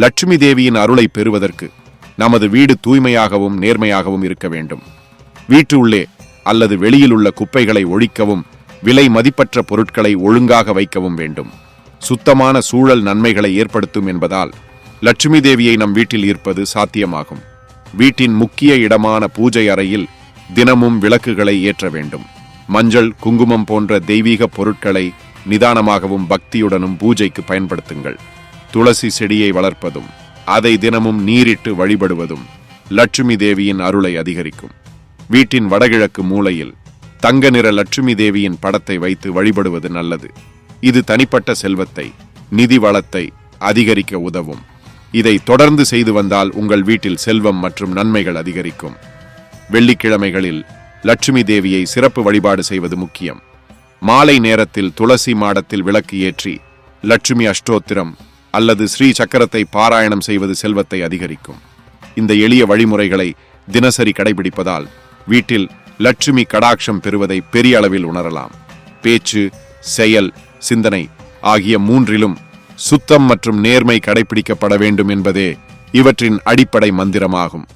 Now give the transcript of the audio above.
லட்சுமி தேவியின் அருளை பெறுவதற்கு நமது வீடு தூய்மையாகவும் நேர்மையாகவும் இருக்க வேண்டும். வீட்டு உள்ளே அல்லது வெளியில் உள்ள குப்பைகளை ஒழிக்கவும் விலை மதிப்பற்ற பொருட்களை ஒழுங்காக வைக்கவும் வேண்டும். சுத்தமான சூழல் நன்மைகளை ஏற்படுத்தும் என்பதால் லட்சுமி தேவியை நம் வீட்டில் ஈர்ப்பது சாத்தியமாகும். வீட்டின் முக்கிய இடமான பூஜை அறையில் தினமும் விளக்குகளை ஏற்ற வேண்டும். மஞ்சள் குங்குமம் போன்ற தெய்வீக பொருட்களை நிதானமாகவும் பக்தியுடனும் பூஜைக்கு பயன்படுத்துங்கள். துளசி செடியை வளர்ப்பதும் அதை தினமும் நீரிட்டு வழிபடுவதும் லட்சுமி தேவியின் அருளை அதிகரிக்கும். வீட்டின் வடகிழக்கு மூலையில் தங்க நிற லட்சுமி தேவியின் படத்தை வைத்து வழிபடுவது நல்லது. இது தனிப்பட்ட செல்வத்தை நிதி வளத்தை அதிகரிக்க உதவும். இதை தொடர்ந்து செய்து வந்தால் உங்கள் வீட்டில் செல்வம் மற்றும் நன்மைகள் அதிகரிக்கும். வெள்ளிக்கிழமைகளில் லட்சுமி தேவியை சிறப்பு வழிபாடு செய்வது முக்கியம். மாலை நேரத்தில் துளசி மாடத்தில் விளக்கு ஏற்றி லட்சுமி அஷ்டோத்திரம் அல்லது ஸ்ரீ சக்கரத்தை பாராயணம் செய்வது செல்வத்தை அதிகரிக்கும். இந்த எளிய வழிமுறைகளை தினசரி கடைபிடிப்பதால் வீட்டில் லட்சுமி கடாட்சம் பெறுவதை பெரிய அளவில் உணரலாம். பேச்சு செயல் சிந்தனை ஆகிய மூன்றிலும் சுத்தம் மற்றும் நேர்மை கடைபிடிக்கப்பட வேண்டும் என்பதே இவற்றின் அடிப்படை மந்திரமாகும்.